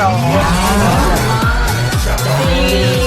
สองสี่สี่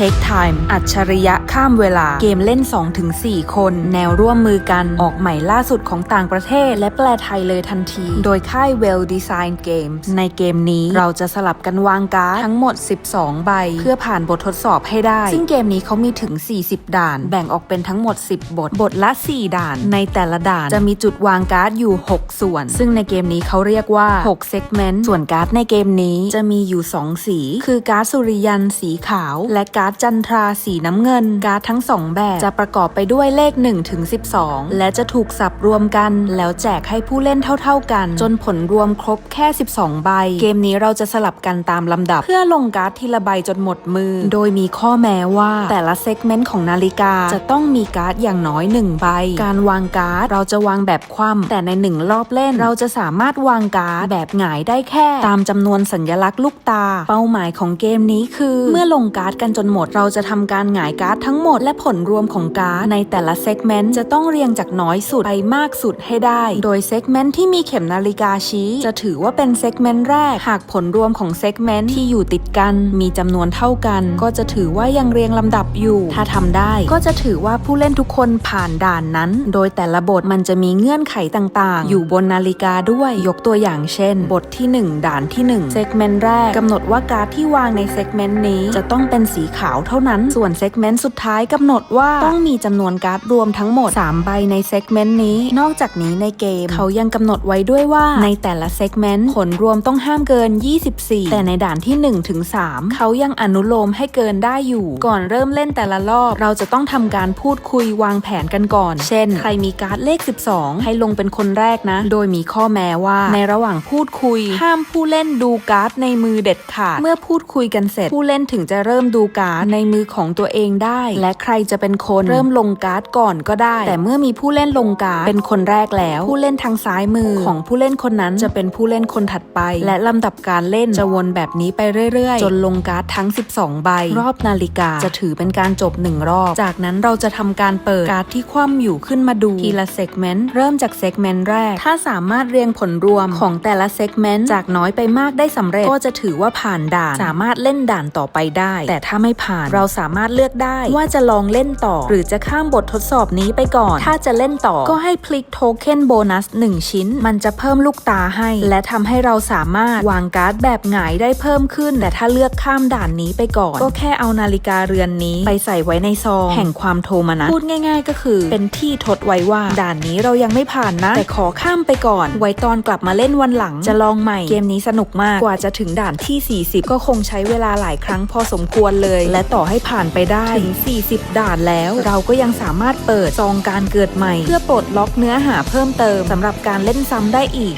Take Time อัจฉริยะข้ามเวลา เกมเล่น 2-4 คน แนวร่วมมือกันออกใหม่ล่าสุดของต่างประเทศ และแปลไทยเลยทันที โดยค่าย Well Design Games ในเกมนี้เราจะสลับกันวางการ์ดทั้งหมด 12 ใบ เพื่อผ่านบททดสอบให้ได้ ซึ่งเกมนี้เขามีถึง 40 ด่าน แบ่งออกเป็นทั้งหมด 10 บท บทละ 4 ด่าน ในแต่ละด่านจะมีจุดวางการ์ดอยู่ 6 ส่วน ซึ่งในเกมนี้เขาเรียกว่า 6 segment ส่วนการ์ดในเกมนี้จะมีอยู่ 2 สี คือการ์ดสุริยันสีขาว และการ์การ์ดจันทราสีน้ำเงิน การ์ดทั้ง2แบบจะประกอบไปด้วยเลข1ถึง12 และจะถูกสับรวมกัน แล้วแจกให้ผู้เล่นเท่า ๆกัน จนผลรวมครบแค่ 12 ใบ เกมนี้เราจะสลับกันตามลำดับ เพื่อลงการ์ดทีละใบจนหมดมือ โดยมีข้อแม้ว่า แต่ละเซกเมนต์ของนาฬิกาจะต้องมีการ์ดอย่างน้อย 1 ใบ การวางการ์ดเราจะวางแบบคว่ำแต่ในหนึ่งรอบเล่น เราจะสามารถวางการ์ดแบบหงายได้แค่ ตามจำนวนสัญลักษณ์ลูกตา เป้าหมายของเกมนี้คือ เมื่อลงการ์ดกันจนหมดเราจะทำการหงายการ์ดทั้งหมดและผลรวมของการ์ดในแต่ละเซกเมนต์จะต้องเรียงจากน้อยสุดไปมากสุดให้ได้ โดยเซกเมนต์ที่มีเข็มนาฬิกาชี้ จะถือว่าเป็นเซกเมนต์แรก หากผลรวมของเซกเมนต์ที่อยู่ติดกัน มีจำนวนเท่ากัน ก็จะถือว่ายังเรียงลำดับอยู่ ถ้าทำได้ก็จะถือว่าผู้เล่นทุกคนผ่านด่านนั้น โดยแต่ละบทมันจะมีเงื่อนไขต่างๆ อยู่บนนาฬิกาด้วยยกตัวอย่างเช่น บทที่ 1 ด่านที่1เซกเมนต์แรกกำหนดว่าการ์ดที่วางในเซกเมนต์นี้จะต้องเป็นสีขาวเท่านั้น ส่วนเซกเมนต์สุดท้ายกำหนดว่าต้องมีจำนวนการ์ดรวมทั้งหมด 3 ใบในเซกเมนต์นี้ นอกจากนี้ในเกม เขายังกำหนดไว้ด้วยว่าในแต่ละเซกเมนต์ผลรวมต้องห้ามเกิน 24 แต่ในด่านที่ 1 ถึง 3 เขายังอนุโลมให้เกินได้อยู่ ก่อนเริ่มเล่นแต่ละรอบ เราจะต้องทำการพูดคุยวางแผนกันก่อน เช่น ใครมีการ์ดเลข 12 ให้ลงเป็นคนแรกนะ โดยมีข้อแม้ว่า ในระหว่างพูดคุย ห้ามผู้เล่นดูการ์ดในมือเด็ดขาดเมื่อพูดคุยกันเสร็จ ผู้เล่นถึงจะเริ่มดูการ์ดในมือของตัวเองได้ และใครจะเป็นคนเริ่มลงการ์ดก่อนก็ได้ แต่เมื่อมีผู้เล่นลงการ์ดเป็นคนแรกแล้ว ผู้เล่นทางซ้ายมือของผู้เล่นคนนั้นจะเป็นผู้เล่นคนถัดไป และลำดับการเล่นจะวนแบบนี้ไปเรื่อยๆ จนลงการ์ดทั้ง 12 ใบ รอบนาฬิกาจะถือเป็นการจบหนึ่งรอบ จากนั้นเราจะทำการเปิดการ์ดที่คว่ำอยู่ขึ้นมาดูทีละเซกเมนต์เริ่มจากเซกเมนต์แรก ถ้าสามารถเรียงผลรวมของแต่ละเซกเมนต์จากน้อยไปมากได้สำเร็จก็จะถือว่าผ่านด่านสามารถเล่นด่านต่อไปได้ แต่ถ้าไม่ผ่านเราสามารถเลือกได้ว่าจะลองเล่นต่อ หรือจะข้ามบททดสอบนี้ไปก่อน ถ้าจะเล่นต่อก็ให้พลิกโทเค็นโบนัส 1 ชิ้น มันจะเพิ่มลูกตาให้ และทำให้เราสามารถวางการ์ดแบบหงายได้เพิ่มขึ้น แต่ถ้าเลือกข้ามด่านนี้ไปก่อน ก็แค่เอานาฬิกาเรือนนี้ไปใส่ไว้ในซอง แห่งความโทมนัสพูดง่าย ๆ ก็คือ เป็นที่ทดไว้ว่า ด่านนี้เรายังไม่ผ่านนะ แต่ขอข้ามไปก่อน ไว้ตอนกลับมาเล่นวันหลังจะลองใหม่เกมนี้สนุกมากกว่าจะถึงด่านที่ 40 ก็คงใช้เวลาหลายครั้งพอสมควรเลยและต่อให้ผ่านไปได้ถึง 40 ด่านแล้ว เราก็ยังสามารถเปิดซองการเกิดใหม่ เพื่อปลดล็อกเนื้อหาเพิ่มเติมสำหรับการเล่นซ้ำได้อีก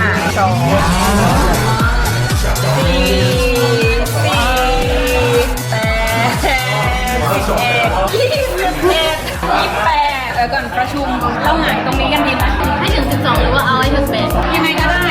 อ่าสองสี่สี่แปดสิบเอ็ดยี่สิบเอ็ดยี่สิบแปดแล้วก่อนประชุมเราหายตรงนี้กันดีไหมให้ถึง 12 หรือว่าเอาให้ถึงเบสยังไงก็ได้